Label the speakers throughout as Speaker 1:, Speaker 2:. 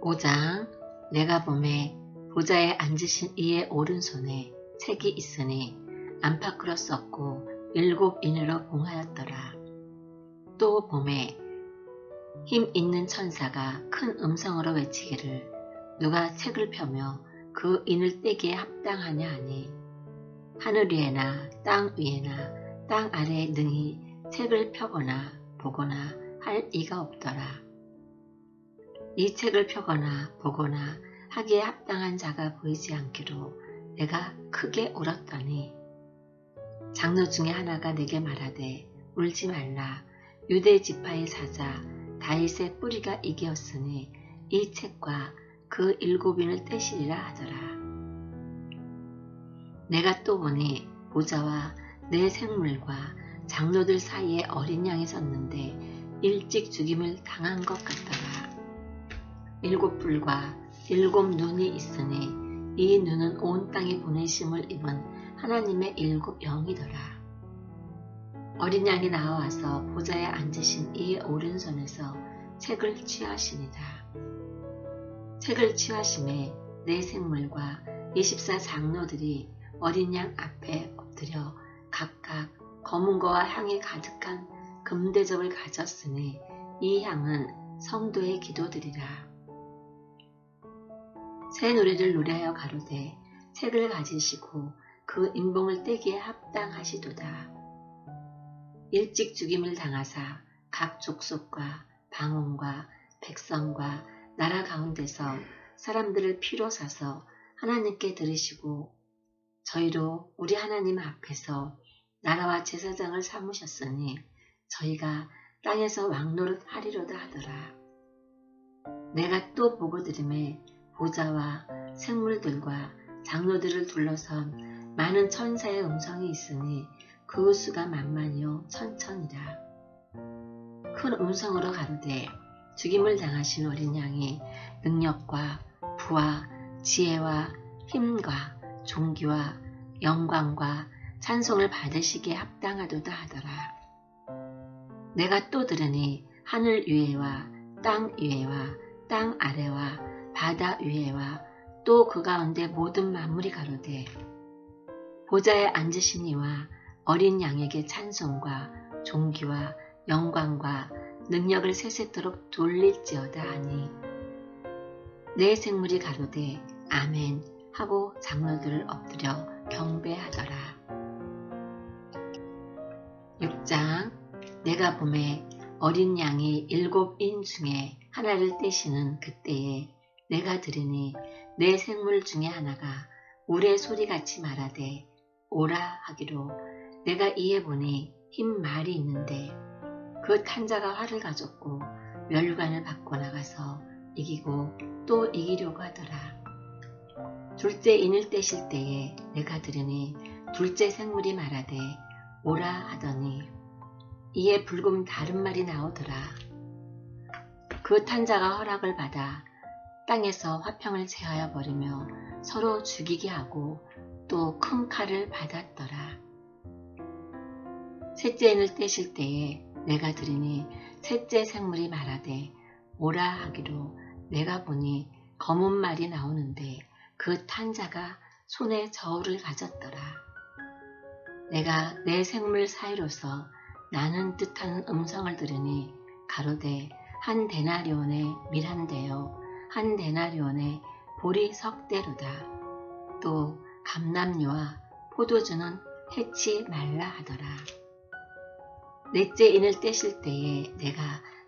Speaker 1: 5장 내가 봄에 보좌에 앉으신 이의 오른손에 책이 있으니 안팎으로 썼고 일곱 인으로 봉하였더라. 또 봄에 힘 있는 천사가 큰 음성으로 외치기를 누가 책을 펴며 그 인을 떼기에 합당하냐 하니 하늘 위에나 땅 위에나 땅 아래에 능히 책을 펴거나 보거나 할 이가 없더라. 이 책을 펴거나 보거나 하기에 합당한 자가 보이지 않기로 내가 크게 울었더니 장로 중에 하나가 내게 말하되 울지 말라 유대 지파의 사자 다윗의 뿌리가 이기었으니 이 책과 그 일곱인을 떼시리라 하더라. 내가 또 보니 보자와 내 생물과 장로들 사이에 어린 양이 섰는데 일찍 죽임을 당한 것 같더라. 일곱 불과 일곱 눈이 있으니 이 눈은 온 땅에 보내심을 입은 하나님의 일곱 영이더라. 어린 양이 나와서 보좌에 앉으신 이 오른손에서 책을 취하시니다. 책을 취하심에 내 생물과 24 장로들이 어린 양 앞에 엎드려 각각 검은 거와 향이 가득한 금대접을 가졌으니 이 향은 성도의 기도들이라. 새 노래를 노래하여 가로되 책을 가지시고 그 인봉을 떼기에 합당하시도다. 일찍 죽임을 당하사 각 족속과 방언과 백성과 나라 가운데서 사람들을 피로 사서 하나님께 들으시고 저희로 우리 하나님 앞에서 나라와 제사장을 삼으셨으니 저희가 땅에서 왕노릇 하리로다 하더라. 내가 또 보고 들음에 보좌와 생물들과 장로들을 둘러선 많은 천사의 음성이 있으니 그 수가 만만이요 천천이라. 큰 음성으로 가로되 죽임을 당하신 어린 양이 능력과 부와 지혜와 힘과 종기와 영광과 찬송을 받으시기에 합당하도다 하더라. 내가 또 들으니 하늘 위에와 땅 위에와 땅 아래와 바다 위에와 또 그 가운데 모든 만물이 가로되 보좌에 앉으신 이와 어린 양에게 찬송과 종기와 영광과 능력을 세세토록 돌릴지어다 하니 내 생물이 가로되 아멘 하고 장로들을 엎드려 경배하더라. 6장 내가 봄에 어린 양이 일곱 인 중에 하나를 떼시는 그때에 내가 들으니 내 생물 중에 하나가 우레 소리같이 말하되 오라 하기로 내가 이에 보니 흰 말이 있는데 그 탄자가 활을 가졌고 멸관을 받고 나가서 이기고 또 이기려고 하더라. 둘째 인을 떼실 때에 내가 들으니 둘째 생물이 말하되 오라 하더니 이에 붉은 다른 말이 나오더라. 그 탄자가 허락을 받아 땅에서 화평을 제하여 버리며 서로 죽이게 하고 또 큰 칼을 받았더라. 셋째 인을 떼실 때에 내가 들으니 셋째 생물이 말하되 오라 하기로 내가 보니 검은 말이 나오는데 그 탄자가 손에 저울을 가졌더라. 내가 내 생물 사이로서 나는 뜻하는 음성을 들으니 가로되 한 데나리온에 밀한대요 한 데나리온에 보리 석 대로다. 또 감남류와 포도주는 해치 말라 하더라. 넷째 인을 떼실 때에 내가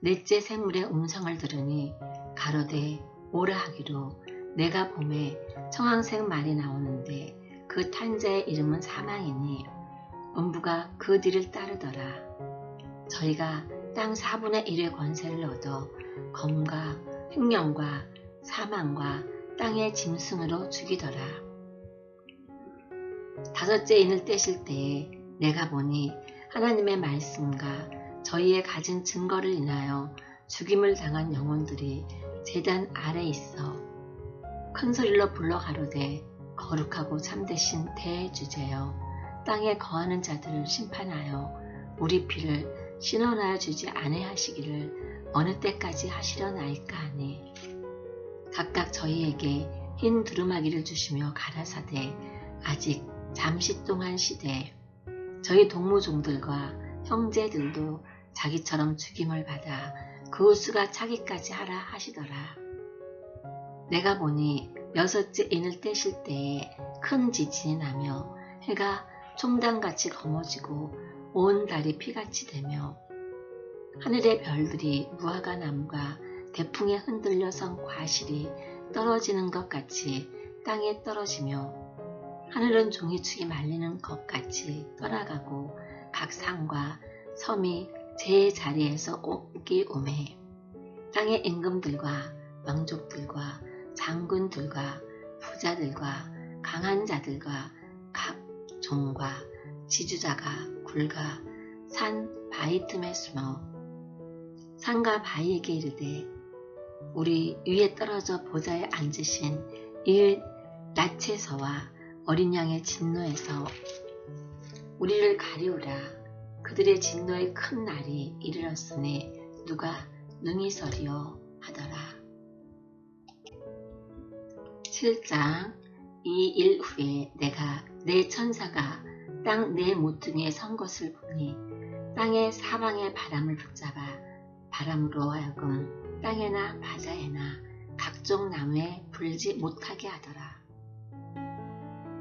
Speaker 1: 넷째 생물의 음성을 들으니 가로되 오라 하기로 내가 봄에 청황색 말이 나오는데 그 탄자의 이름은 사망이니 음부가 그 뒤를 따르더라. 저희가 땅 4분의 1의 권세를 얻어 검과 횡령과 사망과 땅의 짐승으로 죽이더라. 다섯째 인을 떼실 때에 내가 보니 하나님의 말씀과 저희의 가진 증거를 인하여 죽임을 당한 영혼들이 재단 아래 있어 큰 소리로 불러 가로되 거룩하고 참되신 대주제여 땅에 거하는 자들을 심판하여 우리 피를 신원하여 주지 아니하시기를 어느 때까지 하시려나이까 하니 각각 저희에게 흰 두루마기를 주시며 가라사대 아직 잠시 동안 시대 저희 동무종들과 형제들도 자기처럼 죽임을 받아 그 수가 차기까지 하라 하시더라. 내가 보니 여섯째 인을 떼실 때에 큰 지진이 나며 해가 총단같이 검어지고 온 달이 피같이 되며 하늘의 별들이 무화과 나무가 대풍에 흔들려 선 과실이 떨어지는 것 같이 땅에 떨어지며 하늘은 종이축이 말리는 것 같이 떠나가고 각 산과 섬이 제 자리에서 옥기 오매. 땅의 임금들과 왕족들과 장군들과 부자들과 강한 자들과 각 종과 지주자가 굴가 산 바위 틈에 숨어 산과 바위에게 이르되 우리 위에 떨어져 보좌에 앉으신 이 나체서와 어린 양의 진노에서 우리를 가리우라 그들의 진노의 큰 날이 이르렀으니 누가 능히 서리요 하더라. 7장 이 일 후에 내가 내 천사가 땅 내 모퉁이에 선 것을 보니 땅의 사방의 바람을 붙잡아 바람으로 하여금 땅에나 바다에나 각종 나무에 불지 못하게 하더라.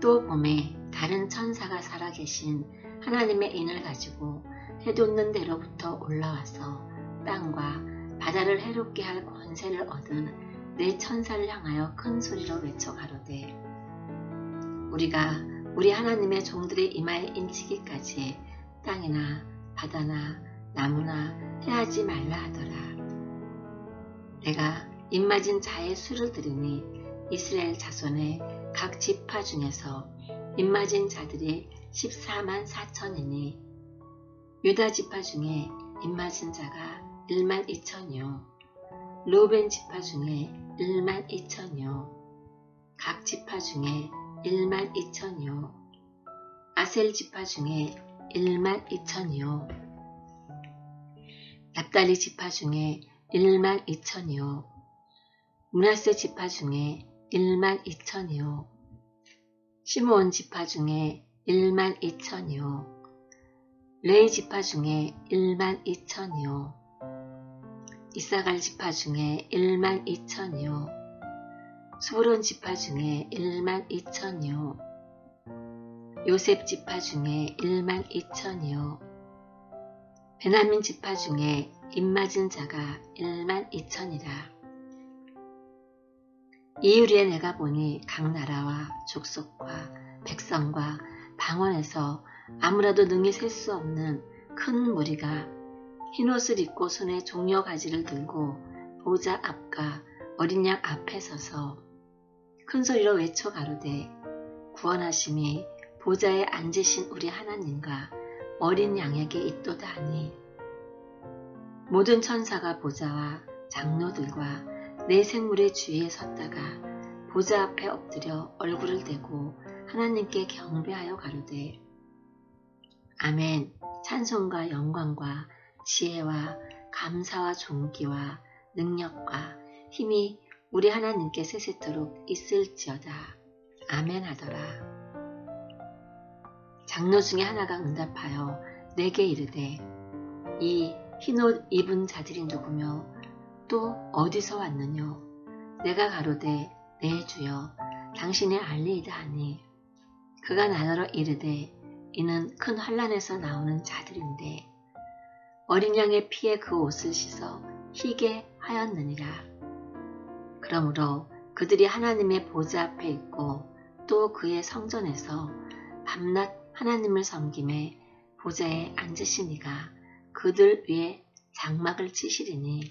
Speaker 1: 또 봄에 다른 천사가 살아계신 하나님의 인을 가지고 해돋는 대로부터 올라와서 땅과 바다를 해롭게 할 권세를 얻은 내 천사를 향하여 큰 소리로 외쳐 가로되 우리가 우리 하나님의 종들의 이마에 인치기까지 땅이나 바다나 나무나 해하지 말라 하더라. 내가 입맞은 자의 수를 들으니 이스라엘 자손의 각 지파 중에서 입맞은 자들이 14만 4천이니 유다 지파 중에 입맞은 자가 1만 2천이요. 루벤 지파 중에 1만 2천이요. 각 지파 중에 1만 2천이요. 아셀 지파 중에 1만 2천이요. 납달리 지파 중에 1만 2천이요 문하세 지파 중에 1만 2천이요 시므온 지파 중에 1만 2천이요 레이 지파 중에 1만 2천이요 이사갈 지파 중에 1만 2천이요 수브론 지파 중에 1만 2천이요 요셉 지파 중에 1만 2천이요 베나민 지파 중에 입맞은 자가 1만 2천이라. 이유리에 내가 보니 각 나라와 족속과 백성과 방언에서 아무라도 능히 셀 수 없는 큰 무리가 흰옷을 입고 손에 종려 가지를 들고 보좌 앞과 어린 양 앞에 서서 큰 소리로 외쳐 가로되 구원하심이 보좌에 앉으신 우리 하나님과 어린 양에게 있도다 하니 모든 천사가 보좌와 장로들과 내 생물의 주위에 섰다가 보좌 앞에 엎드려 얼굴을 대고 하나님께 경배하여 가로되 아멘 찬송과 영광과 지혜와 감사와 존귀와 능력과 힘이 우리 하나님께 세세토록 있을지어다. 아멘 하더라. 장로 중에 하나가 응답하여 내게 이르되 이 흰옷 입은 자들이 누구며 또 어디서 왔느뇨 내가 가로되 내 주여 당신의 알리이다 하니 그가 나더러 이르되 이는 큰 환란에서 나오는 자들인데 어린 양의 피에 그 옷을 씻어 희게 하였느니라. 그러므로 그들이 하나님의 보좌 앞에 있고 또 그의 성전에서 밤낮 하나님을 섬김에 보좌에 앉으시니가 그들 위에 장막을 치시리니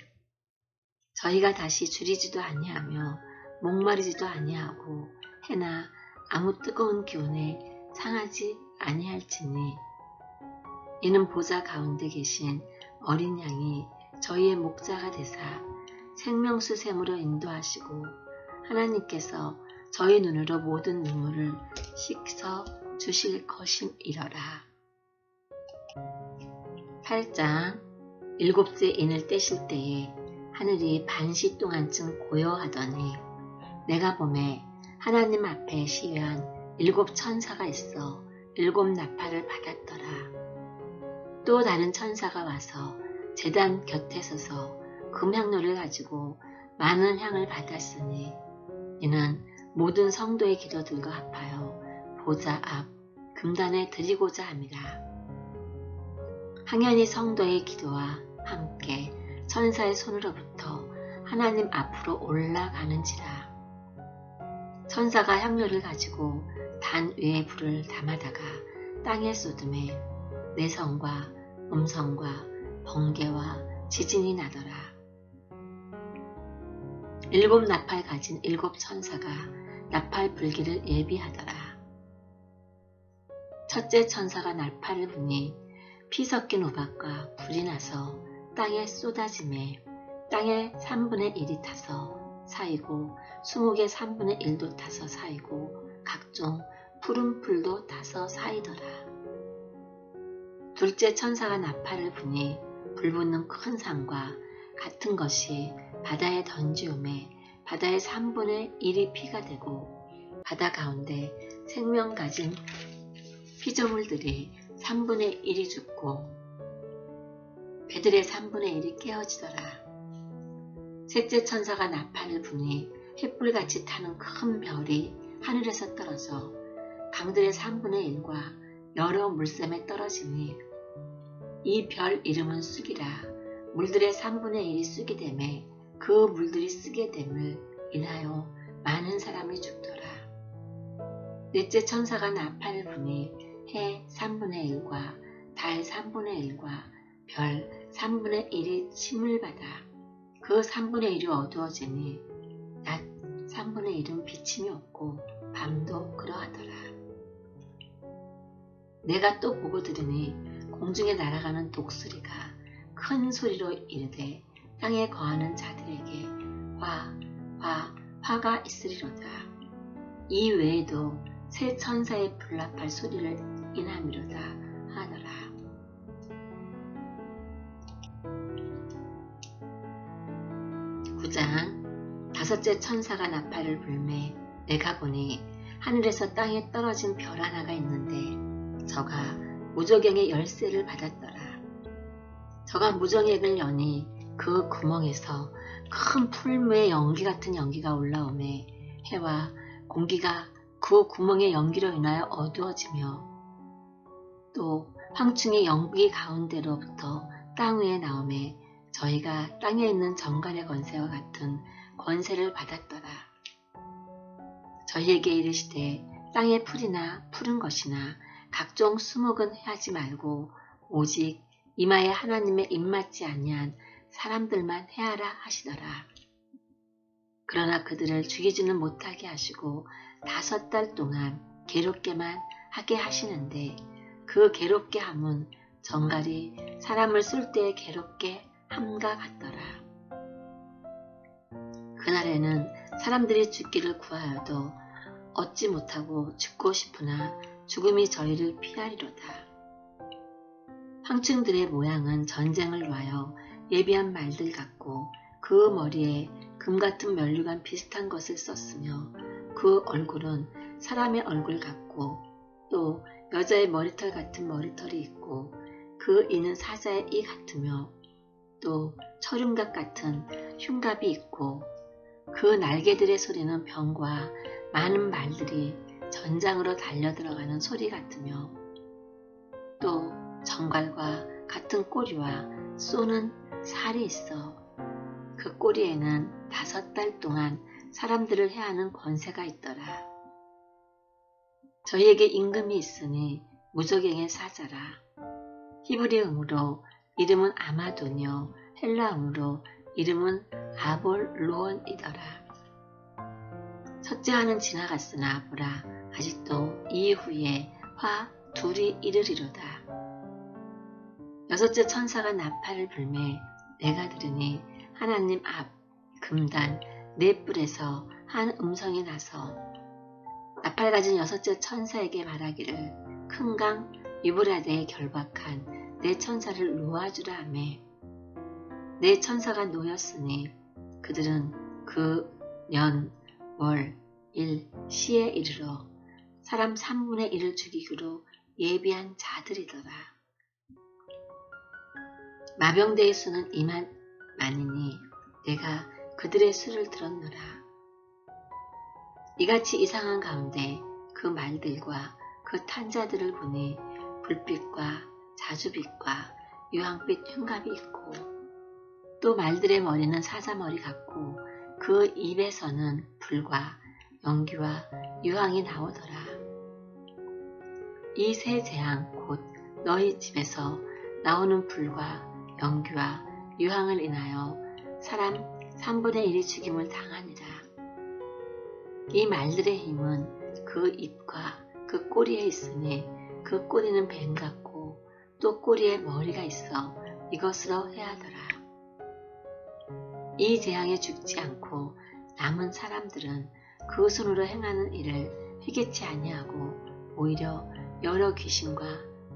Speaker 1: 저희가 다시 줄이지도 아니하며 목마르지도 아니하고 해나 아무 뜨거운 기운에 상하지 아니할지니 이는 보좌 가운데 계신 어린 양이 저희의 목자가 되사 생명수 샘으로 인도하시고 하나님께서 저희 눈으로 모든 눈물을 씻어 주실 것임이러라. 8장 일곱째 인을 떼실 때에 하늘이 반시 동안쯤 고요하더니 내가 봄에 하나님 앞에 시위한 일곱 천사가 있어 일곱 나팔을 받았더라. 또 다른 천사가 와서 재단 곁에 서서 금향로를 가지고 많은 향을 받았으니 이는 모든 성도의 기도들과 합하여 보좌 앞 금단에 드리고자 합니다. 항연히 성도의 기도와 함께 천사의 손으로부터 하나님 앞으로 올라가는지라. 천사가 향료를 가지고 단 위에 불을 담아다가 땅에 쏟음에 내성과 음성과 번개와 지진이 나더라. 일곱 나팔 가진 일곱 천사가 나팔 불기를 예비하더라. 첫째 천사가 나팔을 부니 피 섞인 우박과 불이 나서 땅에 쏟아짐에 땅의 3분의 1이 타서 사이고 수목의 3분의 1도 타서 사이고 각종 푸른 풀도 타서 사이더라. 둘째 천사가 나팔을 부니 불붙는 큰 산과 같은 것이 바다에 던지움에 바다의 3분의 1이 피가 되고 바다 가운데 생명 가진 피조물들이 3분의 1이 죽고 배들의 3분의 1이 깨어지더라. 셋째 천사가 나팔을 부니 햇불같이 타는 큰 별이 하늘에서 떨어져 강들의 3분의 1과 여러 물샘에 떨어지니 이 별 이름은 쑥이라 물들의 3분의 1이 쑥이 되매 그 물들이 쓰게 됨을 인하여 많은 사람이 죽더라. 넷째 천사가 나팔을 부니 해 3분의 1과 달 3분의 1과 별 3분의 1이 침을 받아 그 3분의 1이 어두워지니 낮 3분의 1은 비침이 없고 밤도 그러하더라. 내가 또 보고 들으니 공중에 날아가는 독수리가 큰 소리로 이르되 땅에 거하는 자들에게 화, 화, 화가 있으리로다. 이 외에도 새 천사의 불납할 소리를 인함이로다 하더라. 구장 다섯째 천사가 나팔을 불매 내가 보니 하늘에서 땅에 떨어진 별 하나가 있는데 저가 무저갱의 열쇠를 받았더라. 저가 무정액을 여니 그 구멍에서 큰 풀무의 연기 같은 연기가 올라오매 해와 공기가 그 구멍의 연기로 인하여 어두워지며 또 황충의 연기 가운데로부터 땅 위에 나오매 저희가 땅에 있는 정갈의 권세와 같은 권세를 받았더라. 저희에게 이르시되 땅의 풀이나 푸른 것이나 각종 수목은 하지 말고 오직 이마에 하나님의 입맞지 아니한 사람들만 해하라 하시더라. 그러나 그들을 죽이지는 못하게 하시고 다섯 달 동안 괴롭게만 하게 하시는데 그 괴롭게 함은 정갈이 사람을 쏠 때에 괴롭게 함과 같더라. 그날에는 사람들이 죽기를 구하여도 얻지 못하고 죽고 싶으나 죽음이 저희를 피하리로다. 황충들의 모양은 전쟁을 위하여 예비한 말들 같고 그 머리에 금 같은 면류관 비슷한 것을 썼으며 그 얼굴은 사람의 얼굴 같고 또 여자의 머리털 같은 머리털이 있고 그 이는 사자의 이 같으며 또 철흉갑 같은 흉갑이 있고 그 날개들의 소리는 병과 많은 말들이 전장으로 달려 들어가는 소리 같으며 또 정갈과 같은 꼬리와 쏘는 살이 있어 그 꼬리에는 다섯 달 동안 사람들을 해하는 권세가 있더라. 저희에게 임금이 있으니 무적행의 사자라. 히브리음으로 이름은 아마도뇨, 헬라음으로 이름은 아볼로온이더라. 첫째 하는 지나갔으나 보라 아직도 이후에 화 둘이 이르리로다. 여섯째 천사가 나팔을 불매 내가 들으니 하나님 앞 금단 네 뿔에서 한 음성이 나서 나팔 가진 여섯째 천사에게 말하기를 큰 강 유브라데에 결박한 네 천사를 놓아주라 하매 네 천사가 놓였으니 그들은 그 년 월, 일, 시에 이르러 사람 3분의 1을 죽이기로 예비한 자들이더라. 마병대의 수는 이만 많으니 내가 그들의 수를 들었노라. 이같이 이상한 가운데 그 말들과 그 탄자들을 보니 불빛과 자주빛과 유황빛 흉갑이 있고 또 말들의 머리는 사자머리 같고 그 입에서는 불과 연기와 유황이 나오더라. 이 세 재앙 곧 너희 집에서 나오는 불과 연기와 유황을 인하여 사람 3분의 1이 죽임을 당하니라. 이 말들의 힘은 그 입과 그 꼬리에 있으니 그 꼬리는 뱀 같고 또 꼬리에 머리가 있어 이것으로 해하더라. 이 재앙에 죽지 않고 남은 사람들은 그 손으로 행하는 일을 회개치 아니하고 오히려 여러 귀신과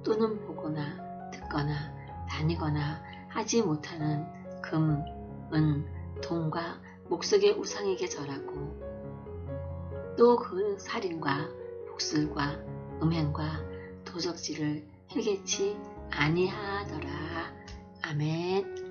Speaker 1: 또는 보거나 듣거나 다니거나 하지 못하는 금, 은, 돈과 목석의 우상에게 절하고 또그 살인과 복술과 음행과 도적질을 회개치 아니하더라. 아멘